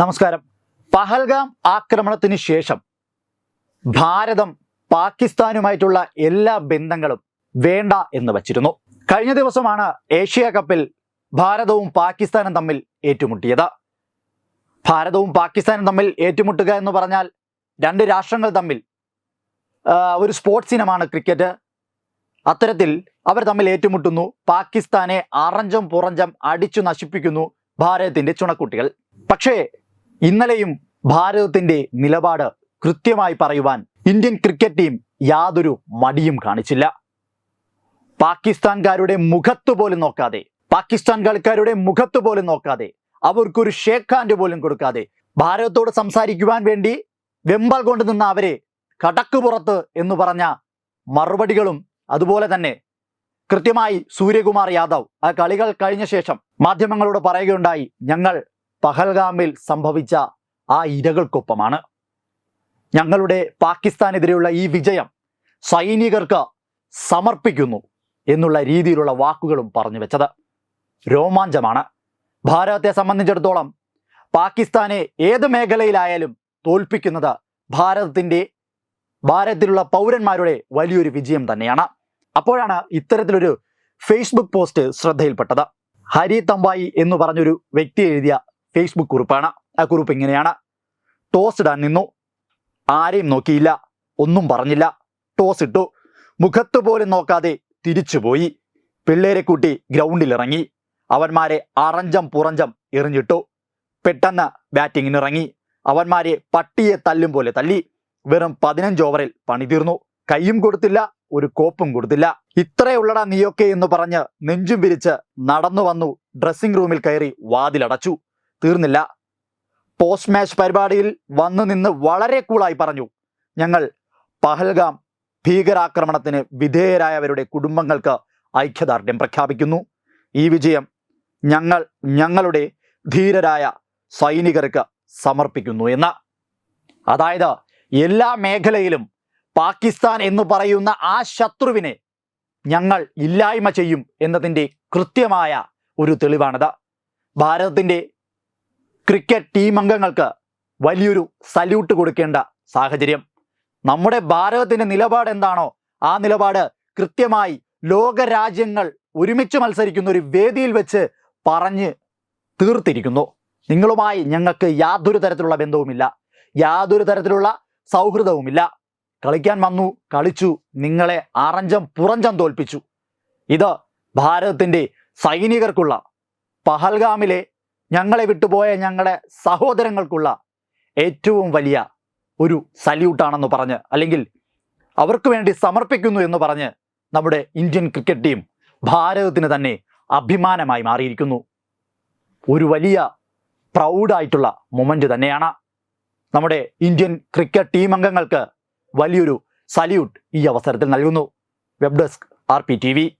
നമസ്കാരം. പഹൽഗാം ആക്രമണത്തിന് ശേഷം ഭാരതം പാകിസ്ഥാനുമായിട്ടുള്ള എല്ലാ ബന്ധങ്ങളും വേണ്ട എന്ന് വച്ചിരുന്നു. കഴിഞ്ഞ ദിവസമാണ് ഏഷ്യ കപ്പിൽ ഭാരതവും പാകിസ്ഥാനും തമ്മിൽ ഏറ്റുമുട്ടിയത്. ഭാരതവും പാകിസ്ഥാനും തമ്മിൽ ഏറ്റുമുട്ടുക എന്ന് പറഞ്ഞാൽ രണ്ട് രാഷ്ട്രങ്ങൾ തമ്മിൽ ഒരു സ്പോർട്സ് ഇനമാണ് ക്രിക്കറ്റ് അത്തരത്തിൽ അവർ തമ്മിൽ ഏറ്റുമുട്ടുന്നു. പാകിസ്ഥാനെ അറഞ്ചം പുറഞ്ചം അടിച്ചു നശിപ്പിക്കുന്നു ഭാരതത്തിന്റെ ചുണക്കുട്ടികൾ. പക്ഷേ ഇന്നലെയും ഭാരതത്തിന്റെ നിലപാട് കൃത്യമായി പറയുവാൻ ഇന്ത്യൻ ക്രിക്കറ്റ് ടീം യാതൊരു മടിയും കാണിച്ചില്ല. പാകിസ്ഥാൻകാരുടെ മുഖത്ത് പോലും നോക്കാതെ പാകിസ്ഥാൻ കളിക്കാരുടെ മുഖത്ത് പോലും നോക്കാതെ അവർക്കൊരു ഷേക്ക് ഹാൻഡ് പോലും കൊടുക്കാതെ ഭാരതത്തോട് സംസാരിക്കുവാൻ വേണ്ടി വെമ്പൽ കൊണ്ട് നിന്ന അവരെ കടക്കുപുറത്ത് എന്ന് പറഞ്ഞ മറുപടികളും അതുപോലെ തന്നെ കൃത്യമായി സൂര്യകുമാർ യാദവ് ആ കളികൾ കഴിഞ്ഞ ശേഷം മാധ്യമങ്ങളോട് പറയുകയുണ്ടായി ഞങ്ങൾ പഹൽഗാമിൽ സംഭവിച്ച ആ ഇരകൾക്കൊപ്പമാണ്. ഞങ്ങളുടെ പാകിസ്ഥാനെതിരെയുള്ള ഈ വിജയം സൈനികർക്ക് സമർപ്പിക്കുന്നു എന്നുള്ള രീതിയിലുള്ള വാക്കുകളും പറഞ്ഞു വെച്ചത്. രോമാഞ്ചമാണ്. ഭാരതത്തെ സംബന്ധിച്ചിടത്തോളം പാകിസ്ഥാനെ ഏത് മേഖലയിലായാലും തോൽപ്പിക്കുന്നത് ഭാരതത്തിന്റെ ഭാരതത്തിലുള്ള പൗരന്മാരുടെ വലിയൊരു വിജയം തന്നെയാണ്. അപ്പോഴാണ് ഇത്തരത്തിലൊരു ഫേസ്ബുക്ക് പോസ്റ്റ് ശ്രദ്ധയിൽപ്പെട്ടത്. ഹരി തമ്പായി എന്ന് പറഞ്ഞൊരു വ്യക്തി എഴുതിയ ഫേസ്ബുക്ക് കുറിപ്പാണ്. ആ കുറിപ്പ് ഇങ്ങനെയാണ്. ടോസ് ഇടാൻ നിന്നു. ആരെയും നോക്കിയില്ല. ഒന്നും പറഞ്ഞില്ല. ടോസ് ഇട്ടു. മുഖത്ത് പോലും നോക്കാതെ തിരിച്ചുപോയി പിള്ളേരെ കൂട്ടി ഗ്രൗണ്ടിൽ ഇറങ്ങി അവന്മാരെ അറഞ്ചം പുറഞ്ചം എറിഞ്ഞിട്ടു. പെട്ടെന്ന് ബാറ്റിങ്ങിന് ഇറങ്ങി. അവന്മാരെ പട്ടിയെ തല്ലും പോലെ തല്ലി. വെറും പതിനഞ്ച് ഓവറിൽ പണി തീർന്നു. കൈയും കൊടുത്തില്ല ഒരു കോപ്പും കൊടുത്തില്ല. ഇത്രയുള്ളടാ നീയൊക്കെ എന്ന് പറഞ്ഞ് നെഞ്ചും പിരിച്ച് നടന്നു വന്നു. ഡ്രസ്സിംഗ് റൂമിൽ കയറി വാതിലടച്ചു. തീർന്നില്ല. പോസ്റ്റ് മാച്ച് പരിപാടിയിൽ വന്നു നിന്ന് വളരെ കൂളായി പറഞ്ഞു. ഞങ്ങൾ പഹൽഗാം ഭീകരാക്രമണത്തിന് വിധേയരായവരുടെ കുടുംബങ്ങൾക്ക് ഐക്യദാർഢ്യം പ്രഖ്യാപിക്കുന്നു. ഈ വിജയം ഞങ്ങൾ ഞങ്ങളുടെ ധീരരായ സൈനികർക്ക് സമർപ്പിക്കുന്നു എന്ന. അതായത് എല്ലാ മേഖലയിലും പാകിസ്ഥാൻ എന്ന് പറയുന്ന ആ ശത്രുവിനെ ഞങ്ങൾ ഇല്ലായ്മ ചെയ്യും എന്നതിന്റെ കൃത്യമായ ഒരു തെളിവാണിത്. ഭാരതത്തിന്റെ ക്രിക്കറ്റ് ടീം അംഗങ്ങൾക്ക് വലിയൊരു സല്യൂട്ട് കൊടുക്കേണ്ട സാഹചര്യം. നമ്മുടെ ഭാരതത്തിന്റെ നിലപാട് എന്താണോ ആ നിലപാട് കൃത്യമായി ലോകരാജ്യങ്ങൾ ഒരുമിച്ച് മത്സരിക്കുന്ന ഒരു വേദിയിൽ വെച്ച് പറഞ്ഞ് തീർത്തിരിക്കുന്നു. നിങ്ങളുമായി ഞങ്ങൾക്ക് യാതൊരു തരത്തിലുള്ള ബന്ധവുമില്ല. യാതൊരു തരത്തിലുള്ള സൗഹൃദവുമില്ല. കളിക്കാൻ വന്നു കളിച്ചു നിങ്ങളെ അറഞ്ചം പുറഞ്ചം തോൽപ്പിച്ചു. ഇത് ഭാരതത്തിന്റെ സൈനികർക്കുള്ള പഹൽഗാമിലെ ഞങ്ങളെ വിട്ടുപോയ ഞങ്ങളുടെ സഹോദരങ്ങൾക്കുള്ള ഏറ്റവും വലിയ ഒരു സല്യൂട്ടാണെന്ന് പറഞ്ഞ് അല്ലെങ്കിൽ അവർക്ക് വേണ്ടി സമർപ്പിക്കുന്നു എന്ന് പറഞ്ഞ് നമ്മുടെ ഇന്ത്യൻ ക്രിക്കറ്റ് ടീം ഭാരതത്തിന് തന്നെ അഭിമാനമായി മാറിയിരിക്കുന്നു. ഒരു വലിയ പ്രൗഡായിട്ടുള്ള മൊമെന്റ് തന്നെയാണ് നമ്മുടെ ഇന്ത്യൻ ക്രിക്കറ്റ് ടീം അംഗങ്ങൾക്ക് വലിയൊരു സല്യൂട്ട് ഈ അവസരത്തിൽ നൽകുന്നു. Web desk R P T V.